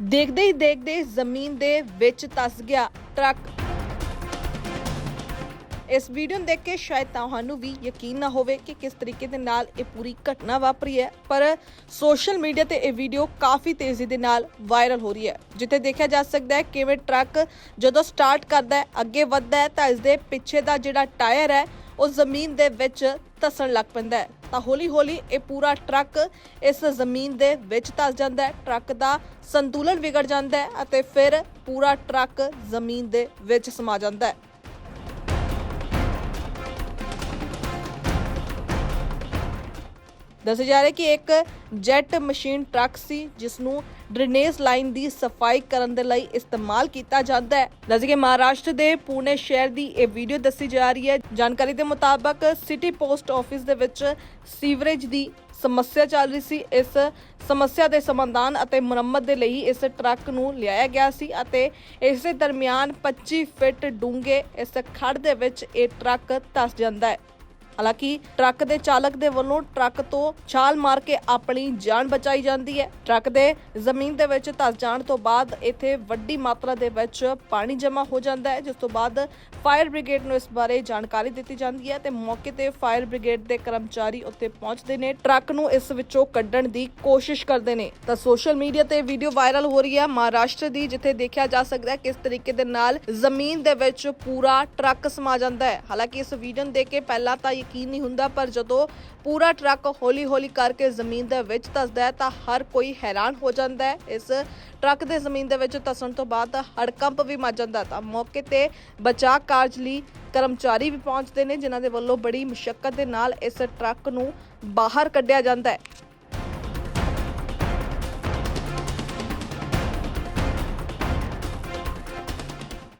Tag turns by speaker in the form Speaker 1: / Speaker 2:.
Speaker 1: ਦੇਖਦੇ ਹੀ ਦੇਖਦੇ ਜ਼ਮੀਨ ਦੇ ਵਿੱਚ ਤਸ ਗਿਆ ਟਰੱਕ। ਇਸ ਵੀਡੀਓ ਨੂੰ ਦੇਖ ਕੇ ਸ਼ਾਇਦ ਤੁਹਾਨੂੰ ਵੀ ਯਕੀਨ ਨਾ ਹੋਵੇ ਕਿ ਕਿਸ ਤਰੀਕੇ ਦੇ ਨਾਲ ਇਹ ਪੂਰੀ ਘਟਨਾ ਵਾਪਰੀ ਹੈ, ਪਰ ਸੋਸ਼ਲ ਮੀਡੀਆ ਤੇ ਇਹ ਵੀਡੀਓ ਕਾਫੀ ਤੇਜ਼ੀ ਦੇ ਨਾਲ ਵਾਇਰਲ ਹੋ ਰਹੀ ਹੈ। ਜਿੱਥੇ ਦੇਖਿਆ ਜਾ ਸਕਦਾ ਹੈ ਕਿਵੇਂ ਟਰੱਕ ਜਦੋਂ ਸਟਾਰਟ ਕਰਦਾ ਹੈ, ਅੱਗੇ ਵੱਧਦਾ ਹੈ, ਤਾਂ ਇਸ ਦੇ ਪਿੱਛੇ ਦਾ ਜਿਹੜਾ ਟਾਇਰ ਹੈ, ਉਹ ਜ਼ਮੀਨ ਦੇ ਵਿੱਚ ਧਸਣ ਲੱਗ ਪੈਂਦਾ ਹੈ। ਤਾਂ ਹੌਲੀ ਹੌਲੀ ਇਹ ਪੂਰਾ ਟਰੱਕ ਇਸ ਜ਼ਮੀਨ ਦੇ ਵਿੱਚ ਧਸ ਜਾਂਦਾ ਹੈ। ਟਰੱਕ ਦਾ ਸੰਤੁਲਨ ਵਿਗੜ ਜਾਂਦਾ ਹੈ ਅਤੇ ਫਿਰ ਪੂਰਾ ਟਰੱਕ ਜ਼ਮੀਨ ਦੇ ਵਿੱਚ ਸਮਾ ਜਾਂਦਾ ਹੈ। ਦੱਸਿਆ ਜਾ ਰਿਹਾ ਕਿ ਇੱਕ ਜੈਟ ਮਸ਼ੀਨ ਟਰੱਕ ਸੀ, ਜਿਸ ਨੂੰ ਡਰੇਨੇਜ ਲਾਈਨ ਦੀ ਸਫ਼ਾਈ ਕਰਨ ਦੇ ਲਈ ਇਸਤੇਮਾਲ ਕੀਤਾ ਜਾਂਦਾ ਹੈ। ਦੱਸਦੇ ਕਿ ਮਹਾਰਾਸ਼ਟਰ ਦੇ ਪੁਣੇ ਸ਼ਹਿਰ ਦੀ ਇਹ ਵੀਡੀਓ ਦੱਸੀ ਜਾ ਰਹੀ ਹੈ। ਜਾਣਕਾਰੀ ਦੇ ਮੁਤਾਬਕ ਸਿਟੀ ਪੋਸਟ ਆਫਿਸ ਦੇ ਵਿੱਚ ਸੀਵਰੇਜ ਦੀ ਸਮੱਸਿਆ ਚੱਲ ਰਹੀ ਸੀ। ਇਸ ਸਮੱਸਿਆ ਦੇ ਸਮਾਧਾਨ ਅਤੇ ਮੁਰੰਮਤ ਦੇ ਲਈ ਇਸ ਟਰੱਕ ਨੂੰ ਲਿਆਇਆ ਗਿਆ ਸੀ ਅਤੇ ਇਸ ਦੇ ਦਰਮਿਆਨ 25 ਫਿੱਟ ਡੂੰਘੇ ਇਸ ਖੜ ਦੇ ਵਿੱਚ ਇਹ ਟਰੱਕ ਧਸ ਜਾਂਦਾ ਹੈ। ਹਾਲਾਂਕਿ ਟਰੱਕ ਦੇ ਚਾਲਕ ਦੇ ਵੱਲੋਂ ਟਰੱਕ ਤੋਂ ਛਾਲ ਮਾਰ ਕੇ ਆਪਣੀ ਜਾਨ ਬਚਾਈ ਜਾਂਦੀ ਹੈ। ਟਰੱਕ ਦੇ ਜ਼ਮੀਨ ਦੇ ਵਿੱਚ ਧਸ ਜਾਣ ਤੋਂ ਬਾਅਦ ਇੱਥੇ ਵੱਡੀ ਮਾਤਰਾ ਦੇ ਵਿੱਚ ਪਾਣੀ ਜਮ੍ਹਾਂ ਹੋ ਜਾਂਦਾ ਹੈ, ਜਿਸ ਤੋਂ ਬਾਅਦ ਫਾਇਰ ਬ੍ਰਿਗੇਡ ਨੂੰ ਇਸ ਬਾਰੇ ਜਾਣਕਾਰੀ ਦਿੱਤੀ ਜਾਂਦੀ ਹੈ ਤੇ ਮੌਕੇ ਤੇ ਫਾਇਰ ਬ੍ਰਿਗੇਡ ਦੇ ਕਰਮਚਾਰੀ ਉੱਥੇ ਪਹੁੰਚਦੇ ਨੇ। ਟਰੱਕ ਨੂੰ ਇਸ ਵਿੱਚੋਂ ਕੱਢਣ ਦੀ ਕੋਸ਼ਿਸ਼ ਕਰਦੇ ਨੇ। ਤਾਂ ਸੋਸ਼ਲ ਮੀਡੀਆ ਤੇ ਵੀਡੀਓ ਵਾਇਰਲ ਹੋ ਰਹੀ ਹੈ ਮਹਾਰਾਸ਼ਟਰ ਦੀ, ਜਿੱਥੇ ਦੇਖਿਆ ਜਾ ਸਕਦਾ ਹੈ ਕਿਸ ਤਰੀਕੇ ਦੇ ਨਾਲ ਜ਼ਮੀਨ ਦੇ ਵਿੱਚ ਪੂਰਾ ਟਰੱਕ ਸਮਾ ਜਾਂਦਾ ਹੈ। ਹਾਲਾਂਕਿ ਇਸ ਵੀਡੀਓ ਨੂੰ ਦੇਖ ਕੇ ਪਹਿਲਾਂ ਤਾਂ ਯਕੀਨ ਨਹੀਂ ਹੁੰਦਾ, ਪਰ ਜਦੋਂ ਪੂਰਾ ਟਰੱਕ ਹੌਲੀ-ਹੌਲੀ ਕਰਕੇ ਜ਼ਮੀਨ ਦੇ ਵਿੱਚ ਧਸਦਾ ਹੈ, ਤਾਂ ਹਰ ਕੋਈ ਹੈਰਾਨ ਹੋ ਜਾਂਦਾ ਹੈ। ਇਸ ਟਰੱਕ ਦੇ ਜ਼ਮੀਨ ਦੇ ਵਿੱਚ ਧਸਣ ਤੋਂ ਬਾਅਦ ਹੜਕੰਪ ਵੀ ਮਚ ਜਾਂਦਾ ਤਾਂ ਮੌਕੇ ਤੇ ਬਚਾਅ ਕਾਰਜ ਲਈ ਕਰਮਚਾਰੀ ਵੀ ਪਹੁੰਚਦੇ ਨੇ, ਜਿਨ੍ਹਾਂ ਦੇ ਵੱਲੋਂ ਬੜੀ ਮੁਸ਼ਕਲ ਦੇ ਨਾਲ ਇਸ ਟਰੱਕ ਨੂੰ ਬਾਹਰ ਕੱਢਿਆ ਜਾਂਦਾ ਹੈ।